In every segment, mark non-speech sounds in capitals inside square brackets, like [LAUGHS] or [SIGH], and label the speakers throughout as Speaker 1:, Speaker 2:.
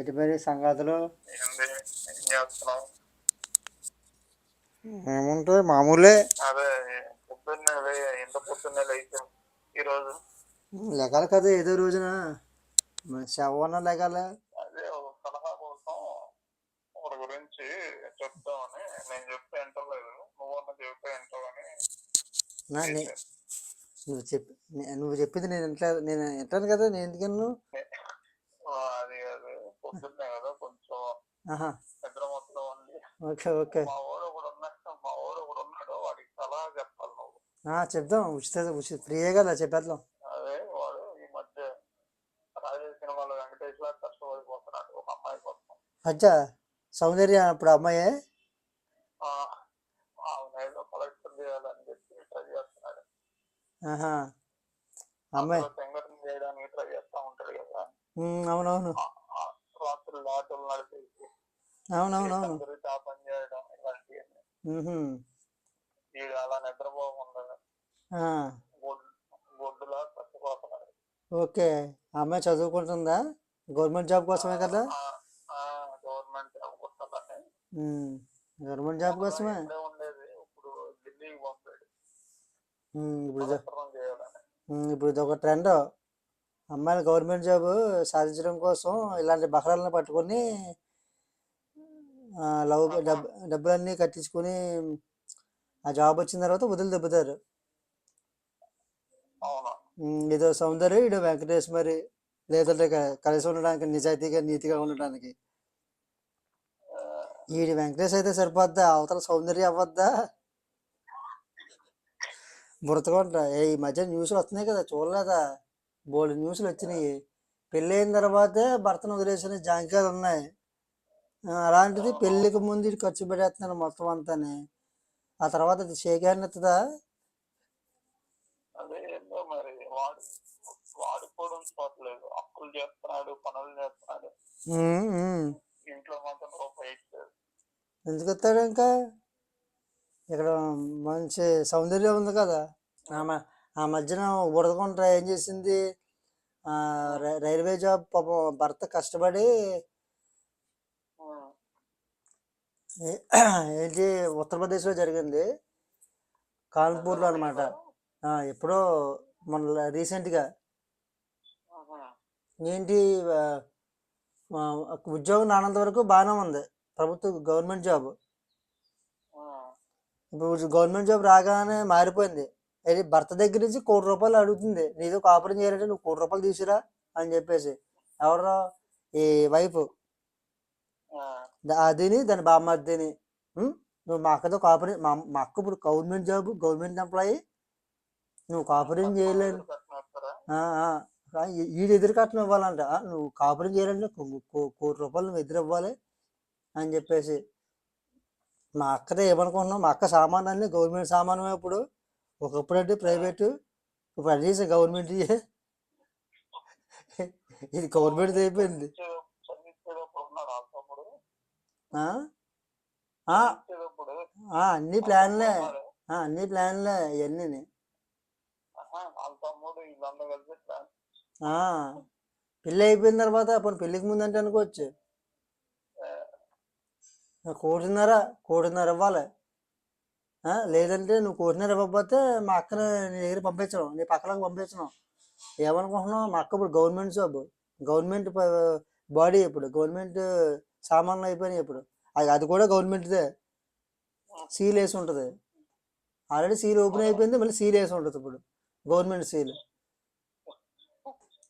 Speaker 1: ఏంటి మరి సంగతులు? ఏముంటాయి మామూలే.
Speaker 2: అదే పొద్దున్నే లే ఎంత పొద్దున్నే లేచాం ఈరోజు.
Speaker 1: లెగాలి కదా ఏదో రోజున. శవన్న లెగాలి?
Speaker 2: అదే సలహా కోసం గురించి చెప్తామని నేను చెప్తే వింటలేదు. నువ్వన్న చెప్తే వింటావని
Speaker 1: నువ్వు చెప్పి నువ్వు చెప్పింది నేను ఇంట్లో నేను వింటాను కదా నేను ఎందుకన్ను?
Speaker 2: పొద్దున్నే కదా కొంచెం నిద్ర మొత్తం ఉంది.
Speaker 1: Okay okay.
Speaker 2: మా ఊరు ఒకడు ఉన్నాడు మా ఊరు ఒకడు ఉన్నాడు వాడికి సలహా చెప్పాలి నువ్వు.
Speaker 1: ఆ, చెప్దాం ఉచిత ఉచిత ఫ్రీయే కదా చెప్పేద్దాం.
Speaker 2: అదే వాడు ఈ మధ్య రాజేష్ సినిమాలో వెంకటేష్ లా కష్టపడిపోతున్నాడు ఒక అమ్మాయి కోసం.
Speaker 1: అచ్చా సౌందర్య అప్పుడు అమ్మాయే?
Speaker 2: చేయాలని చెప్పి ట్రై చేస్తున్నాడు.
Speaker 1: అమ్మాయి.
Speaker 2: చేయడానికి ట్రై చేస్తా ఉంటాడు కదా.
Speaker 1: అవునవును
Speaker 2: ఆ- ఆ రాత్రులు ఆటలు నడిపేసి
Speaker 1: అవునవునవును
Speaker 2: ఆ పని చేయడం. వీడు అలా నిద్రపోకుండా
Speaker 1: ఓకే. అమ్మాయి చదువుకుంటుందా? గవర్నమెంట్ జాబ్ కోసమే కదా?
Speaker 2: గవర్నమెంట్ అనుకుంటున్నాను
Speaker 1: ఉమ్, గవర్నమెంట్ జాబ్ కోసమే?
Speaker 2: ఉండేది. ఇప్పుడు ఢిల్లీకి పంపాడు.
Speaker 1: ఉమ్, ఇప్పుడు ఇదో- ఇప్పుడు ఒక ట్రెండ్. అమ్మాయిలు గవర్నమెంట్ జాబ్ సాధించడం కోసం ఇలాంటి బహరాలను పట్టుకొని లవ్ డబ్ డబ్బులన్నీ కట్టించుకొని ఆ జాబ్ వచ్చిన తర్వాత వదిలి దెబ్బతారు. ఇదో సౌందర్య ఇదో వెంకటేష్ మరి లేదంటే కలిసి ఉండడానికి నిజాయితీగా నీతిగా ఉండడానికి. ఈడి వెంకటేష్ అయితే సరిపోద్దా? అవతల సౌందర్య అవ్వద్దా? బురతకొంట ఏ ఈ మధ్య న్యూస్లు వస్తున్నాయి కదా చూడలేదా? బోల్డ్ న్యూస్లు వచ్చినాయి. పెళ్ళైన తర్వాతే భర్తను వదిలేసిన జాంకాయలు ఉన్నాయి అలాంటిది పెళ్ళికి ముందు ఖర్చు పెట్టేస్తున్నాను మొత్తం అంతాని. ఆ తర్వాత అది షేక్ హ్యాండ్ ఎత్తుదా?
Speaker 2: అదే ఏందో మరి వాడు వాడు కూడా ఉంచుకోవట్లేదు అప్పులు చేస్తున్నాడు పనులు చేస్తున్నాడు. ఇంట్లో మాత్రం రూపాయి
Speaker 1: ఎందుకు ఎత్తాడు ఇంకా? ఇక్కడ మంచి సౌందర్యం ఉంది కదా. ఆమె ఆ మధ్యన బురదకొండ ఏం చేసింది? రైల్వే జాబ్ పాపం భర్త కష్టపడి
Speaker 2: ఉమ్,
Speaker 1: ఏ- ఏంటి ఉత్తరప్రదేశ్లో జరిగింది. కాన్పూర్లో అనమాట ఎప్పుడో మన రీసెంట్గా. ఏంటి ఉద్యోగం రానంత వరకు బాగానే ఉంది. ప్రభుత్వ గవర్నమెంట్ జాబ్. ఇప్పుడు గవర్నమెంట్ జాబ్ రాగానే మారిపోయింది. అది భర్త దగ్గర నుంచి కోటి రూపాయలు అడుగుతుంది. నీతో కాపురం చేయాలంటే నువ్వు కోటి రూపాయలు తీసుకురా అని చెప్పేసి. ఎవరో ఈ వైఫ్. అదిని దాని బామ్మర్దిని? నువ్వు మా అక్కతో కాపురం మా మా అక్క ఇప్పుడు గవర్నమెంట్ జాబ్ గవర్నమెంట్ ఎంప్లాయీ నువ్వు కాపురం చేయలేను. ఈ- ఈడు ఎదురు కట్నం ఇవ్వాలంట నువ్వు కాపురం చేయాలంటే కోటి రూపాయలు నువ్వు ఎదురు ఇవ్వాలి అని చెప్పేసి. మా అక్కదే ఏమనుకుంటున్నావు? మా అక్క సామాన్ అన్ని గవర్నమెంట్ సామాను ఇప్పుడు. ఒకప్పుడు అంటే ప్రైవేటు ఇప్పుడు అన్నీ గవర్నమెంట్ [LAUGHS] ఇది గవర్నమెంట్ అయిపోయింది
Speaker 2: చదివించే- చదివించేటప్పుడు ఉన్నాడు ఆ తమ్ముడు
Speaker 1: ఆ? ఆ,
Speaker 2: చదివించేటప్పుడు
Speaker 1: ఆ, అన్ని ప్లాన్లే. అన్ని ప్లాన్లే ఇవన్నీ పెళ్ళి అయిపోయిన తర్వాత అప్పుడు పెళ్ళికి ముందు అంటే అనుకోవచ్చు కోటిన్నర కోటిన్నర ఇవ్వాలి. లేదంటే నువ్వు కోటిన్నర ఇవ్వకపోతే మా అక్కని నీ దగ్గర పంపించడం నీ పక్కలకు పంపించడం. ఏమనుకుంటున్నావు? మా అక్క ఇప్పుడు గవర్నమెంట్ జాబ్. గవర్నమెంట్ బాడీ ఇప్పుడు గవర్నమెంట్ సామాన్లు అయిపోయినాయి ఇప్పుడు. అది అది కూడా గవర్నమెంట్దే. సీల్ వేసి ఉంటుంది. ఆల్రెడీ సీల్ ఓపెన్ అయిపోయింది మళ్ళీ సీల్ వేసి ఉంటుంది ఇప్పుడు. Government seal.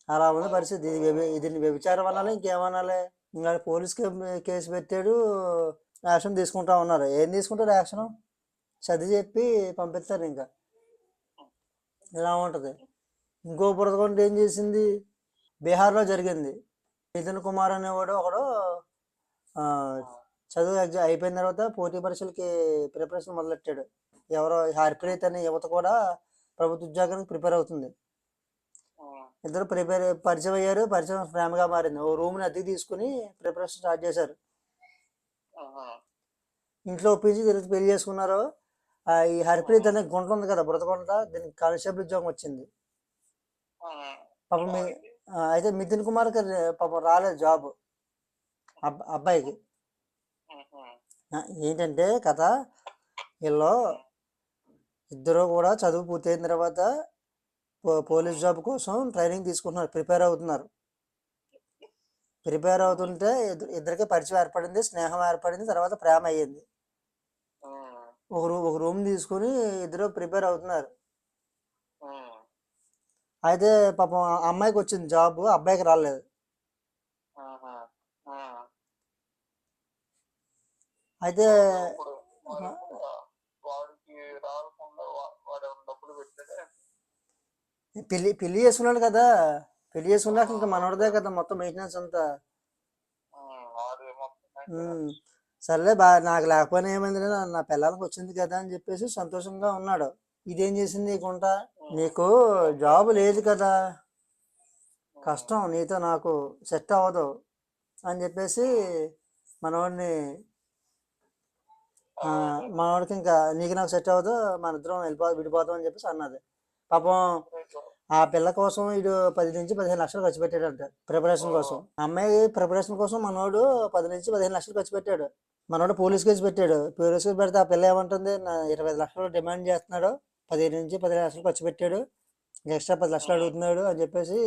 Speaker 1: అలా ఉంది పరిస్థితి. ఇది దీన్ని వ్యభిచారం అనాలి ఇంకేమనాలి? ఇంకా పోలీస్ కేసు పెట్టాడు యాక్షన్ తీసుకుంటా ఉన్నారు. ఏం తీసుకుంటారు యాక్షన్? చది చెప్పి పంపిస్తారు ఇంకా. ఇలా ఉంటుంది. ఇంకో బురదకొండ ఏం చేసింది? బీహార్లో జరిగింది. నితిన్ కుమార్ అనేవాడు ఒకడు చదువు ఎగ్జామ్ అయిపోయిన తర్వాత పోటీ పరీక్షలకి ప్రిపరేషన్ మొదలెట్టాడు. ఎవరో హర్ప్రీత్ అనే యువత కూడా ప్రభుత్వ ఉద్యోగానికి ప్రిపేర్ అవుతుంది. ఇద్దరు ప్రిపేర్ పరిచయం అయ్యారు. పరిచయం ప్రేమగా మారింది. ఓ రూమ్ని అద్దెకి తీసుకుని ప్రిపరేషన్ స్టార్ట్ చేశారు. ఇంట్లో ఒప్పించి తిరిగి పెళ్ళి చేసుకున్నారు. ఈ హరిప్రీత్ అనే గుంట ఉంది కదా బురదగుంట దీనికి కానిస్టేబుల్ ఉద్యోగం వచ్చింది. పాపం అయితే నితిన్ కుమార్కి రే- పాపం రాలేదు జాబ్. అబ్బాయికి. ఏంటంటే కథ వీళ్ళు ఇద్దరు కూడా చదువు పూర్తయిన తర్వాత పోలీస్ జాబ్ కోసం ట్రైనింగ్ తీసుకుంటున్నారు ప్రిపేర్ అవుతున్నారు. ప్రిపేర్ అవుతుంటే ఇద్దరు ఇద్దరికి పరిచయం ఏర్పడింది స్నేహం ఏర్పడింది తర్వాత ప్రేమ అయ్యింది. ఒక రూ ఒక రూమ్ తీసుకుని ఇద్దరు ప్రిపేర్ అవుతున్నారు. అయితే పాపం అమ్మాయికి వచ్చింది జాబ్ అబ్బాయికి రాలేదు
Speaker 2: ఉహు. ఉమ్.
Speaker 1: అయితే
Speaker 2: ఇప్పుడు మరి వాడికి రాకుండా వా- వాడు ఏమైనా డబ్బులు పెట్టాడే
Speaker 1: పెళ్ళి పెళ్ళి చేసుకున్నాడు కదా. పెళ్ళి చేసుకున్నాక ఇంకా మనోడదే కదా మొత్తం మెయింటెనెన్స్ అంతా. సర్లే బా నాకు లేకపోయినా ఏమైంది నా పిల్లలకి వచ్చింది కదా అని చెప్పేసి సంతోషంగా ఉన్నాడు. ఇదేం చేసింది గుంట? నీకు జాబ్ లేదు కదా. కష్టం నీతో నాకు సెట్ అవ్వదు అని చెప్పేసి మనవాడిని మనవాడికి ఇంకా నీకు నాకు సెట్ అవ్వదు మన ఇద్దరం వెళ్ళిపో విడిపోతాం అని చెప్పేసి అన్నది. పాపం ఆ పిల్ల కోసం వీడు పది నుంచి పదిహేను లక్షలు ఖర్చు పెట్టాడంట ప్రిపరేషన్ కోసం. అమ్మాయి ప్రిపరేషన్ కోసం మనోడు పది నుంచి పదిహేను లక్షలు ఖర్చు పెట్టాడు. మనోడు పోలీస్ కేసు పెట్టాడు. పోలీస్ కేసు పెడితే ఆ పిల్ల ఏమంటుంది? ఇరవై లక్షలు డిమాండ్ చేస్తున్నాడు. పదిహేను నుంచి పదిహేను లక్షలు ఖర్చు పెట్టాడు. ఎక్స్ట్రా పది లక్షలు అడుగుతున్నాడు అని చెప్పేసి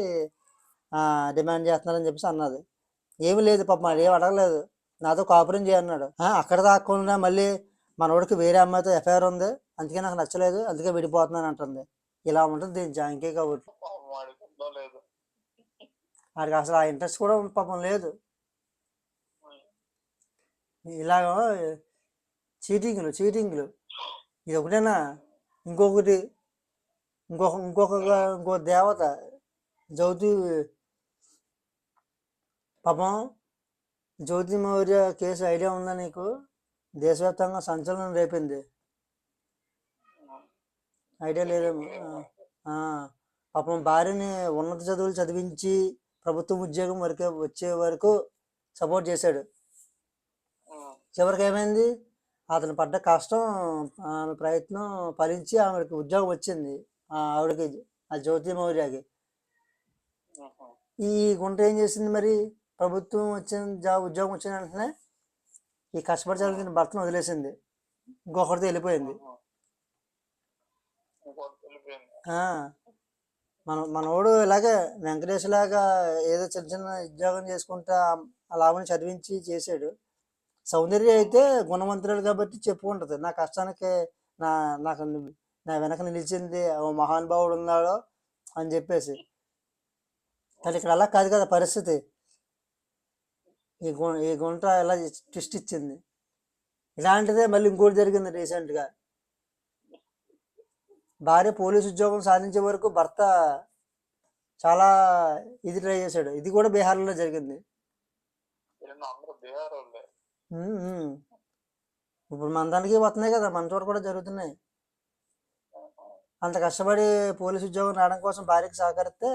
Speaker 1: ఆ, డిమాండ్ చేస్తున్నాడు అని చెప్పేసి అన్నది. ఏమీ లేదు పాపం అది ఏం అడగలేదు. నాతో కాపురం చేయన్నాడు అక్కడ దాక్కుండా మళ్ళీ మనోడికి వేరే అమ్మాయితో ఎఫ్ఐఆర్ ఉంది. అందుకే నాకు నచ్చలేదు. అందుకే విడిపోతున్నాను అంటుంది. ఇలా ఉంటుంది దీని జాంకే కాబట్టి.
Speaker 2: వాడికి
Speaker 1: అసలు ఆ ఇంట్రెస్ట్ కూడా పాపం లేదు. ఇలాగ చీటింగ్లు చీటింగ్లు. ఇది ఒకటేనా? ఇంకొకటి ఇంకొక ఇంకొక ఇంకో దేవత. జ్యోతి పాపం జ్యోతి మౌర్య కేసు ఐడియా ఉందా నీకు? దేశవ్యాప్తంగా సంచలనం రేపింది. ఐడియా లేదేమో పాపం భార్యని ఉన్నత చదువులు చదివించి ప్రభుత్వం ఉద్యోగం వరకే వచ్చే వరకు సపోర్ట్ చేశాడు. చివరికి ఏమైంది? అతను పడ్డ కష్టం ఆమె ప్రయత్నం ఫలించి ఆమెకి ఉద్యోగం వచ్చింది. ఆ ఆవిడకి ఆ జ్యోతి మౌర్యకి. ఈ గుంట ఏం చేసింది మరి? ప్రభుత్వం వచ్చిన జాబ్ ఉద్యోగం వచ్చిన వెంటనే ఈ కష్టపడి చదివిన భర్తను వదిలేసింది. ఇంకొకరితో వెళ్ళిపోయింది. మన మనోడు ఇలాగే వెంకటేష్ లాగా ఏదో చిన్న చిన్న ఉద్యోగం చేసుకుంటా అలాగని చదివించి చేశాడు. సౌందర్య అయితే గుణవంతురాలు కాబట్టి చెప్పుకుంటది నా కష్టానికి నా నాకు నా వెనక నిలిచింది ఓ మహానుభావుడు ఉన్నాడో అని చెప్పేసి. కానీ ఇక్కడ అలా కాదు కదా పరిస్థితి. ఈ గు ఈ గుంట ఇలా ట్విస్ట్ ఇచ్చింది? ఇలాంటిదే మళ్ళీ ఇంకోటి జరిగింది రీసెంట్గా. భార్య పోలీసు ఉద్యోగం సాధించే వరకు భర్త చాలా ఇది ట్రై చేశాడు. ఇది కూడా బీహార్లో జరిగింది. ఇప్పుడు మన దానికి వస్తున్నాయి కదా మన చోట కూడా జరుగుతున్నాయి. అంత కష్టపడి పోలీసు ఉద్యోగం రావడం కోసం భార్యకి సహకరిస్తే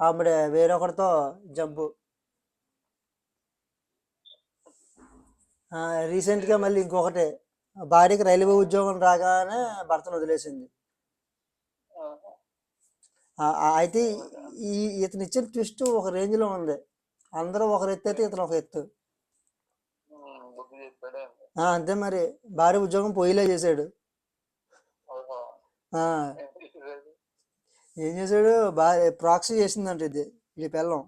Speaker 1: ఆవిడ వేరొకరితో జంపు. రీసెంట్గా మళ్ళీ ఇంకొకటే. భార్యకి రైల్వే ఉద్యోగం రాగానే భర్తను వదిలేసింది. అయితే ఈ ఇతను ఇచ్చిన ట్విస్ట్ ఒక రేంజ్లో ఉంది. అందరూ ఒకరు ఎత్తు అయితే ఇతను ఒక ఎత్తు. అంతే మరి. భార్య ఉద్యోగం పోయిలే చేశాడు. ఏం చేశాడు? భార్య ప్రాక్సీ చేసిందంట ఇది ఈ పిల్లం.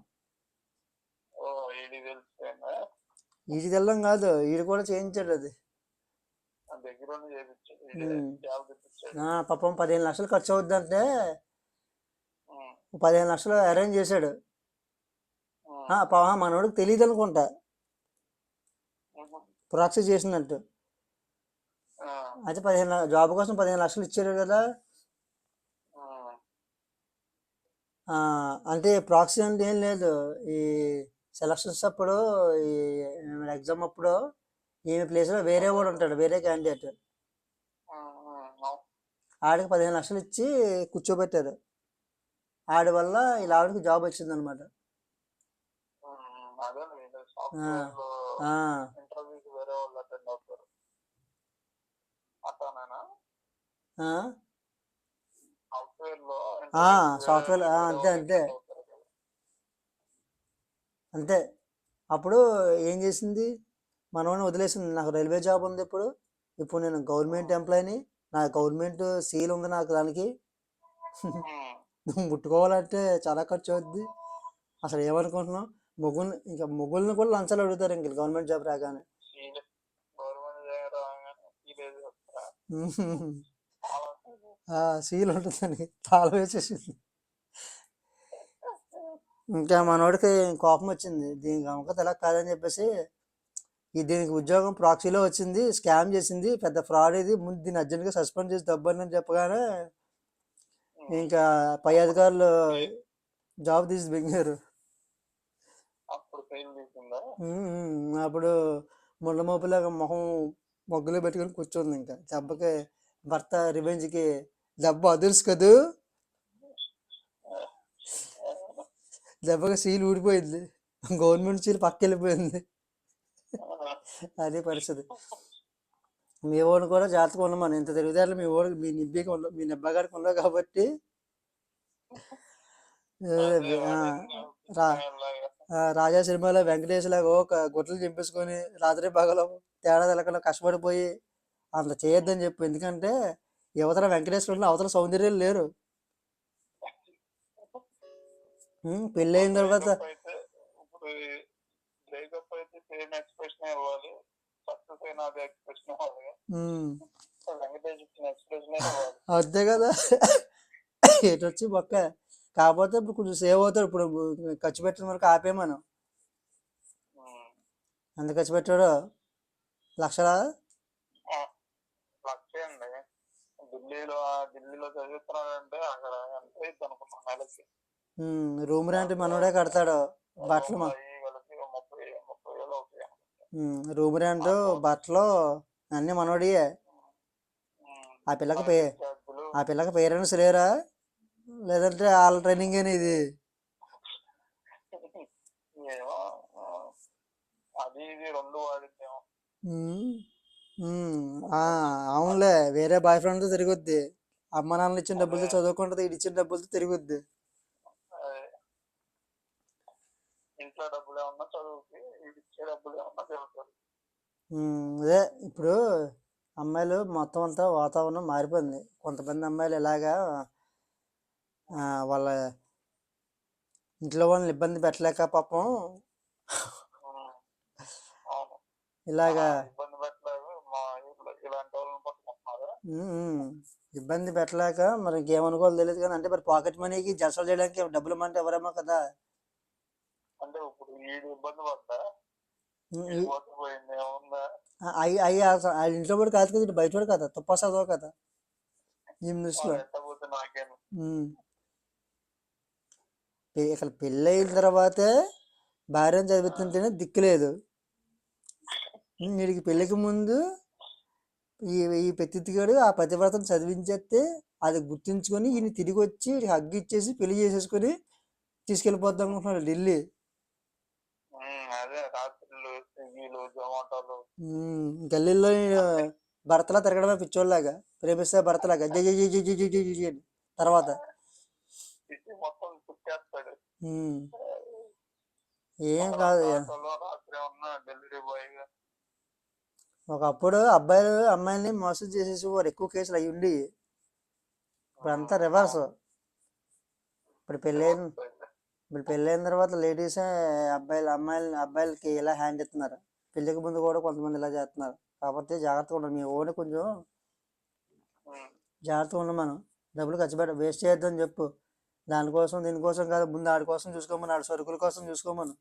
Speaker 1: ఇది తెల్లం కాదు వీడు కూడా చేయించాడు అది పాపం పదిహేను లక్షలు ఖర్చు అవుద్దంటే
Speaker 2: ఉమ్.
Speaker 1: పదిహేను లక్షలు అరేంజ్ చేశాడు
Speaker 2: ఉమ్.
Speaker 1: ఆ, పా మనోడికి తెలియదు అనుకుంటా. ప్రాక్సీ చేసినట్టు
Speaker 2: ఆ.
Speaker 1: అయితే పదిహేను జాబ్ కోసం పదిహేను లక్షలు ఇచ్చాడు కదా అంటే ప్రాక్సీ అంటే ఏం లేదు ఈ సెలక్షన్స్ అప్పుడు ఈ ఎగ్జామ్ అప్పుడు ఈమె ప్లేస్లో వేరే వాడు ఉంటాడు వేరే క్యాండిడేట్. ఆడికి పదిహేను లక్షలు ఇచ్చి కూర్చోబెట్టారు. ఆడి వల్ల ఇలా ఆవిడకి జాబ్ వచ్చింది అనమాట
Speaker 2: సాఫ్ట్వేర్లో ఇంటర్వ్యూకి
Speaker 1: అంతే. అప్పుడు ఏం చేసింది? మనవాడిని వదిలేసింది. నాకు రైల్వే జాబ్ ఉంది ఇప్పుడు. ఇప్పుడు నేను గవర్నమెంట్ ఎంప్లాయీని. నా గవర్నమెంట్ సీల్ ఉంది నాకు దానికి. ముట్టుకోవాలంటే చాలా ఖర్చు అవుద్ది అసలు ఏమనుకుంటున్నావు? మొగుల్ని ఇంకా మొగుల్ని కూడా లంచాలు అడుగుతారు ఇంక గవర్నమెంట్ జాబ్ రాగానే.
Speaker 2: సీల్
Speaker 1: ఉంటుందని తాళం వేసేసింది. ఇంకా మనోడికి కోపం వచ్చింది దీనికి అమ్మక తెలక కాదని చెప్పేసి ఈ దీనికి ఉద్యోగం ప్రాక్సీలో వచ్చింది స్కామ్ చేసింది పెద్ద ఫ్రాడ్ ఇది. ముందు దీన్ని అర్జెంట్గా సస్పెండ్ చేసి దబ్బని అని చెప్పగానే ఇంకా పై అధికారులు జాబ్ తీసి బెంగారు
Speaker 2: అప్పుడు
Speaker 1: ముళ్ళ మోపులాగా మొహం మొగ్గులో పెట్టుకొని కూర్చుంది ఇంకా. దెబ్బకి భర్త రివెంజ్కి దెబ్బ అదుర్స్ కదూ? దెబ్బకి సీల్ ఊడిపోయింది. గవర్నమెంట్ సీల్ పక్క వెళ్ళిపోయింది అదే పరిస్థితి. మీ ఓడిని కూడా జాగ్రత్తగా ఉండమని ఇంత తెలివితేటలు మీ ఓడి మీ నిబ్బికి ఉండవు మీ నిబ్బగాడికి ఉండవు కాబట్టి. రాజా సినిమాలో వెంకటేష్ లాగా ఒక గుట్టలు చింపేసుకొని రాత్రి పగలు తేడా తెలకుండా కష్టపడిపోయి అంత చేయొద్దని చెప్పు. ఎందుకంటే యువతల వెంకటేశ్వరులు అవతల సౌందర్యాలు లేరు. పెళ్ళైన తర్వాత
Speaker 2: ఇప్పుడు బ్రేకప్ అయితే సేమ్ ఎక్స్ప్రెషన్ ఇవ్వాలి సక్సెస్ అయినా అదే ఎక్స్ప్రెషన్ ఇవ్వాలి
Speaker 1: ఉమ్,
Speaker 2: వెంకటేష్ ఇచ్చిన ఎక్స్ప్రెషన్ ఇవ్వాలి.
Speaker 1: అంతే కదా. ఎటు వచ్చి బొక్క. కాకపోతే ఇప్పుడు కొంచెం సేవ్ అవుతాడు. ఇప్పుడు ఖర్చు పెట్టిన వరకు ఆపే మనం. ఎంత ఖర్చు పెట్టాడో? లక్షలా?
Speaker 2: ఢిల్లీలో ఢిల్లీలో చదువుతున్నాడంటే అక్కడ ఎంత అనుకున్నాను
Speaker 1: రూమ్ రెంట్ మనోడే కడతాడు బట్టలు మా రూమ్ రెంట్ బట్టలు అన్నీ మనోడియే. ఆ పిల్లకి పే ఆ పిల్లకి పేరెంట్స్ లేరా? లేదంటే వాళ్ళ ట్రైనింగ్ ఇది? అవునులే వేరే బాయ్ ఫ్రెండ్తో తిరుగుద్ది. అమ్మ నాన్నలు ఇచ్చిన డబ్బులతో చదువుకుంటుంది ఇచ్చిన డబ్బులతో తిరుగుద్ది
Speaker 2: అదే. ఇంట్లో డబ్బులు ఏమన్నా చదువుకి ఇచ్చే డబ్బులు ఏమన్నా చదువుతుంది
Speaker 1: ఉమ్, అదే ఇప్పుడు అమ్మాయిలు మొత్తం అంతా వాతావరణం మారిపోయింది. కొంతమంది అమ్మాయిలు ఇలాగా వాళ్ళ ఇంట్లో వాళ్ళని ఇబ్బంది పెట్టలేక పాపం. ఇలాగా
Speaker 2: ఇబ్బంది
Speaker 1: పెట్టలేక మరి ఇంకేమనుకోవాలో తెలియదు కానీ అంటే మరి పాకెట్ మనీకి జలసాలు చేయడానికి డబ్బులు ఇమ్మంటే ఎవరేమో కదా.
Speaker 2: అంటే ఇప్పుడు వీడు ఇబ్బంది పడ్డా?
Speaker 1: అయ్యి అయ్యి ఇంట్లో కూడా కాదు కదా బయట కూడా కదా తుప్పా చదవ కదా. ఉమ్. పె- ఇక్కడ పెళ్ళి అయిన తర్వాతే భార్యను చదివిస్తుంటేనే దిక్కులేదు వీడికి పెళ్ళికి ముందు ఈ ఈ పెత్తిగాడు ఆ పతివ్రతను చదివించేస్తే అది గుర్తుంచుకొని ఈయన తిరిగి వచ్చి హగ్గు ఇచ్చేసి పెళ్ళి చేసేసుకొని తీసుకెళ్ళిపోద్దాం అనుకుంటున్నాడు ఢిల్లీ. గల్లీలో గల్లీల్లో భర్తలా తిరగడమే పిచ్చోళ్ళలాగా. ప్రేమిస్తే భర్తలాగా. జి జి జి జి జి జి జి అని. తర్వాత? ఏం కాదు ఒకప్పుడు అబ్బాయిలు అమ్మాయిల్ని మోసం చేసేసి వారు ఎక్కువ కేసులు అయ్యి ఉండి ఇప్పుడు అంతా రివర్స్ ఇప్పుడు పెళ్ళైన ఇప్పుడు పెళ్ళైన తర్వాత లేడీస్ అబ్బాయిలు అమ్మాయిలు అబ్బాయిలకి ఇలా హ్యాండ్ ఇస్తున్నారు పెళ్ళికి ముందు కూడా కొంతమంది ఇలా చేస్తున్నారు కాబట్టి జాగ్రత్తగా ఉండాలి మీ ఓన్ కొంచెం జాగ్రత్తగా ఉండం మనం. డబ్బులు ఖర్చు పెట్ట వేస్ట్ చేయొద్దని చెప్పు. దానికోసం దీనికోసం కాదు. ముందు ఆడి కోసం చూసుకోమని ఆడి సరుకుల కోసం చూసుకోమను.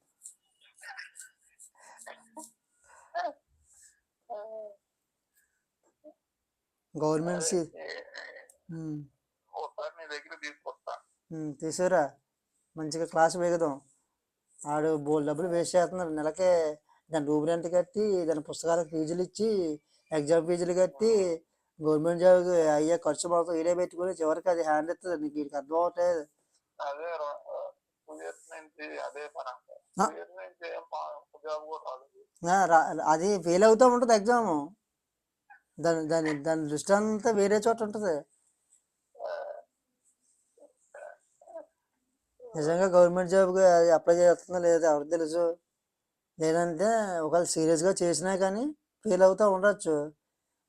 Speaker 1: గవర్నమెంట్ తీసుకురా. మంచిగా క్లాస్ వేగదాం ఆడు బోల్ డబ్బులు వేస్ట్ చేస్తున్నారు నెలకే దాని రూమ్ రెంట్ కట్టి దాని పుస్తకాలకు ఫీజులు ఇచ్చి ఎగ్జామ్ ఫీజులు కట్టి గవర్నమెంట్ జాబ్ అయ్యే ఖర్చు మొత్తం ఈడే పెట్టుకుని చివరికి అది హ్యాండ్ ఇస్తుంది నీకు వీడికి అర్థం అవట్లేదు
Speaker 2: అది
Speaker 1: ఫెయిల్ అవుతూ ఉంటుంది ఎగ్జామ్ దాని దాని దాని దృష్టి అంతా వేరే చోట ఉంటుంది. నిజంగా గవర్నమెంట్ జాబ్కి అది అప్లై చేస్తుందో లేదో ఎవరికి తెలుసు. లేదంటే ఒకవేళ సీరియస్గా చేసినా కానీ ఫెయిల్ అవుతూ ఉండొచ్చు.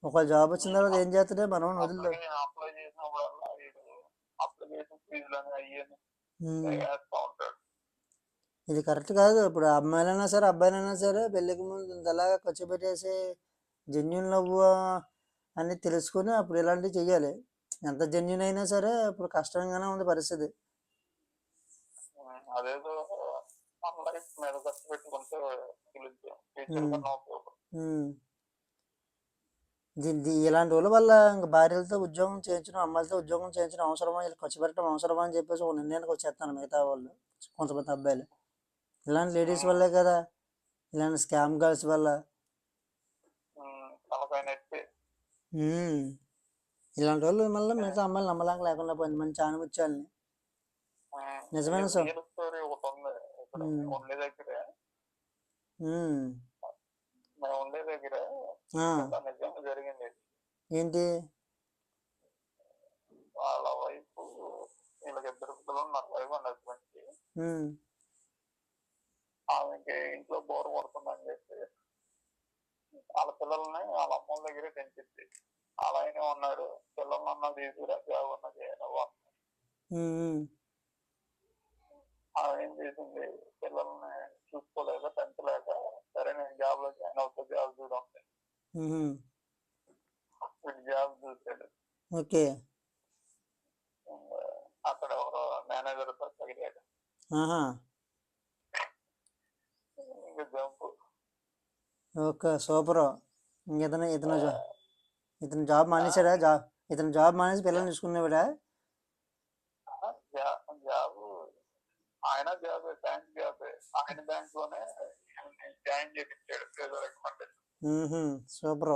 Speaker 1: ఒకవేళ జాబ్ వచ్చిన తర్వాత ఏం చేస్తాడే మనం వదిలేదు ఇది కరెక్ట్ కాదు. ఇప్పుడు అమ్మాయిలైనా సరే అబ్బాయిలైనా సరే పెళ్ళికి ముందు ఇంతలాగా ఖర్చు పెట్టేసి జెన్యున్ లవ్ అని తెలుసుకుని అప్పుడు ఇలాంటివి చెయ్యాలి. ఎంత జెన్యున్ అయినా సరే ఇప్పుడు కష్టంగానే ఉంది పరిస్థితి.
Speaker 2: అదేదో మన లైఫ్ మీద ఖర్చు పెట్టుకుంటే
Speaker 1: ఇలాంటి వాళ్ళ వల్ల ఇంక భార్యలతో ఉద్యోగం చేయించడం అమ్మాయిలతో ఉద్యోగం చేయించడం అవసరమా? వీళ్ళు ఖర్చు పెట్టడం అవసరమా అని చెప్పేసి ఒక నిర్ణయానికి వచ్చేస్తాను మిగతా వాళ్ళు కొంతమంది అబ్బాయిలు. ఇలాంటి లేడీస్ వల్లే కదా ఇలాంటి స్కామ్ గర్ల్స్ వల్ల. ఇలాంటి వాళ్ళు మళ్ళీ మిగతా అమ్మాయిలు నమ్మలాగా లేకుండా పోయింది. ఆనుముత్యాలని.
Speaker 2: ఉమ్,
Speaker 1: నిజమైన
Speaker 2: స్టోరీ ఒకటి ఉంది. ఇక్కడ ఉండే దగ్గరే. మేము. ఉండే దగ్గరే. నిజంగా జరిగింది.
Speaker 1: ఏంటి?
Speaker 2: వాళ్ళ వైఫ్ వీళ్ళకి ఇద్దరు పిల్లలు ఉన్నారు. Wife and husband. ఆమెకి ఇంట్లో బోర్ కొడుతుందని చెప్పి వాళ్ళ పిల్లల్ని వాళ్ళ అమ్మల దగ్గరే పెంచింది అలా అయినా ఉన్నారు పిల్లలన్నా తీసుకురా జాబ్
Speaker 1: ఉమ్, ఉమ్.
Speaker 2: ఆమె ఏం చేసింది? పిల్లల్ని చూసుకోలేక పెంచలేక సరే నేను జాబ్లో జాయిన్ అవుతా జాబ్ చూడండి. వీడు జాబ్ చూసాడు
Speaker 1: ఓకే.
Speaker 2: అక్కడ మేనేజర్తో తగిలాడు ఇంకా జంప్.
Speaker 1: Okay super. ఇతను ఇతను ఇతను జాబ్ మానేశాడా? జాబ్ ఇతను జాబ్ మానేసి పిల్లల్ని చూసుకునేవాడా?
Speaker 2: ఆయన జాబ్ బ్యాంక్ జాబ్ ఆయన బ్యాంక్లోనే జాయిన్ చేయించాడు ఏదో రికమెండేషన్
Speaker 1: సూపర్.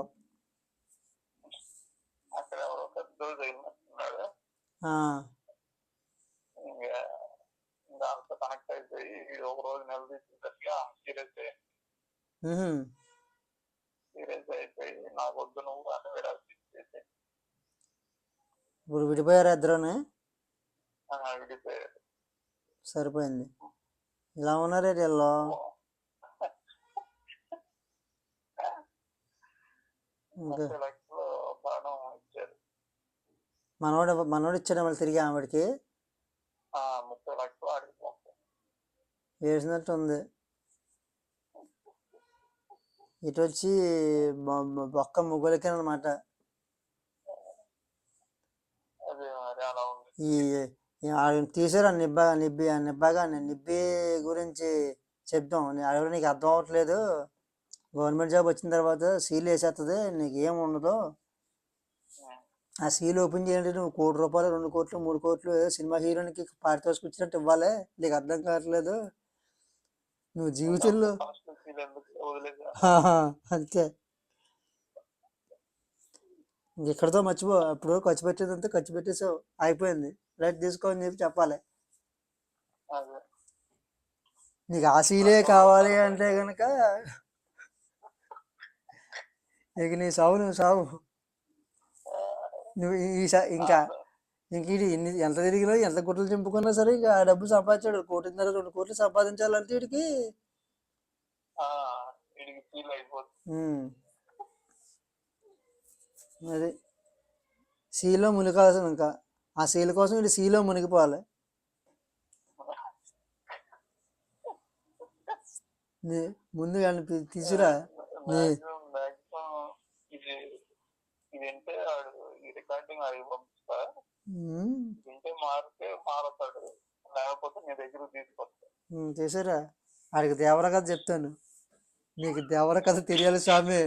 Speaker 2: అక్కడ ఎవరో పెద్ద తగిలినట్టున్నాడు ఇంకా అంత కనెక్ట్ అయిపోయి ఒక రోజు నిలదీసేసరిగా సీరియస్ సీరియస్ అయిపోయి నాకు వద్దు నువ్వు అని విడాల్సి
Speaker 1: ఇప్పుడు విడిపోయారు ఇద్దరుని?
Speaker 2: ఆ, విడిపోయాడు
Speaker 1: సరిపోయింది. ఇలా ఉన్నారే వీళ్ళు మనోడు మనోడు ఇచ్చాడు మళ్ళీ తిరిగి ఆవిడకి? వేసినట్టు ఉంది. ఇటు వచ్చి బొక్క ముగ్గులకి అనమాట ఈ తీసారు ఆ నిబ్బ నిబ్బగా నిబ్బి గురించి నీ- ఆవిడ నీకు అర్థం అవ్వట్లేదు. గవర్నమెంట్ జాబ్ వచ్చిన తర్వాత సీల్ వేసేస్తుంది నీకు ఏం ఉండదు. ఆ సీల్ ఓపెన్ చేయండి నువ్వు కోటి రూపాయలు రెండు కోట్లు మూడు కోట్లు సినిమా హీరోనికి పారితోషికిచ్చినట్టు ఇవ్వాలి. నీకు అర్థం కావట్లేదు. నువ్వు జీవితంలో అంతే. ఇంక ఇక్కడితో మర్చిపో. అప్పుడు ఖర్చు పెట్టేదంతా ఖర్చు పెట్టేసావు. అయిపోయింది. రైట్ తీసుకో అని చెప్పి చెప్పాలి. నీకు ఆ సీలే కావాలి అంటే కనుక ఇక నీ సావు నువ్వు సావు. నువ్వు ఈ- ఇంకా ఇంక ఇది ఎన్ని ఎంత తిరిగినా ఎంత గుట్టలు చింపుకున్నా సరే ఇక ఆ డబ్బు సంపాదించాడు. కోటిన్నర రెండు కోట్లు సంపాదించాలంటే వీడికి. అది సీలో మునిగాల్సిన ఇంకా ఆ సీల కోసం వీడు సీలో మునిగిపోవాలి. ముందు వీళ్ళని తీసురా. ఉమ్, తీసారా ఆడికి దేవర కథ చెప్తాను. నీకు దేవర కథ తెలియాలి స్వామి.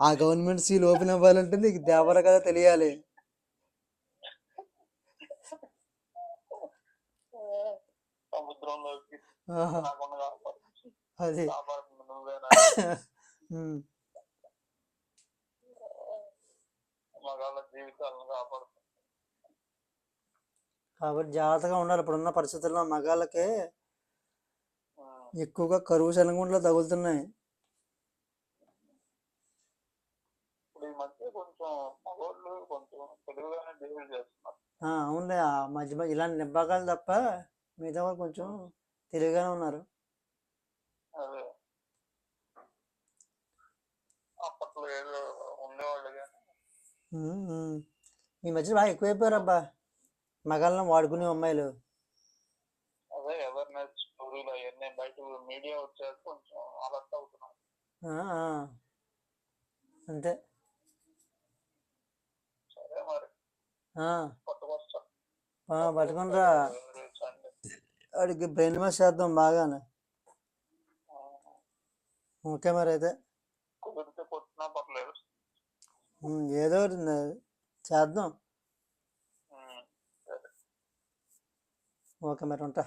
Speaker 1: ఆ గవర్నమెంట్ సీల్ ఓపెన్ అవ్వాలంటే నీకు దేవర కథ తెలియాలి.
Speaker 2: సముద్రంలోకి
Speaker 1: అది.
Speaker 2: మగాళ్ళ జీవితాలను కాపాడుతుంది
Speaker 1: కాబట్టి జాగ్రత్తగా ఉండాలి. ఇప్పుడున్న పరిస్థితుల్లో మగాళ్ళకి. ఎక్కువగా కరువు శనగుండ్లు తగులుతున్నాయి. అవునులే. ఆ మధ్య మధ్య ఇలాంటి నిబ్బాకాలు తప్ప మిగతా వాళ్ళు కొంచెం తెలివిగానే ఉన్నారు. ఈ మధ్య బాగా ఎక్కువైపోయారు అబ్బా మగాళ్ళని వాడుకునే అమ్మాయిలు.
Speaker 2: అదే బయట మీడియా కొంచెం
Speaker 1: అంతే.
Speaker 2: సరే మరి.
Speaker 1: వాడికి బ్రెయిన్ వాష్ చేద్దాం బాగానే. ఓకే మరి అయితే. ఏదో. చేద్దాం. ఓకే మరి ఉంటా.